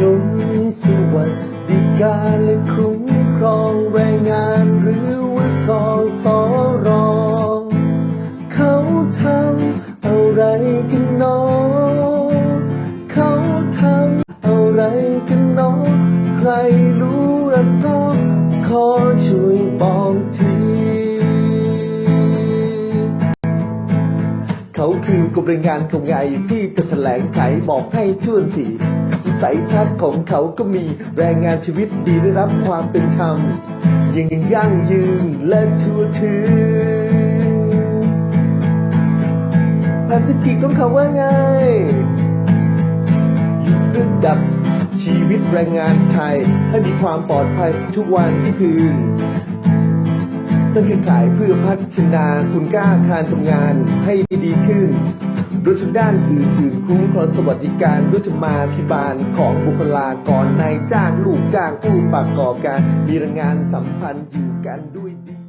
รมสวัสดิการและคุ้มครองแรงงานหรือว่ากสรเขาทำอะไรกันเนอเขาทำอะไรกันเนอใครรู้และก็ขอช่วยบอก คือกลุ่มแรงงานของไงที่จะแถลงไขบอกให้ช่วนทีสัยทัศน์ของเขาก็มีแรงงานชีวิตดีได้รับความเป็นธรรมอยังยั่งยืนและทั่วถึงพันธกิจของเขาว่าไงยกระดับชีวิตแรงงานไทยให้มีความปลอดภัยทุกวันทุกคืน ตั้งคือขายเพื่อพัฒนาคุณค่าการทำงานให้ดีขึ้นโดยทุกด้านอื่นๆคุ้มครองสวัสดิการด้วยธรรมาภิบาลของบุคลากรนายจ้างลูกจ้างผู้ประกอบการมีแรงงานสัมพันธ์อยู่กันด้วยดี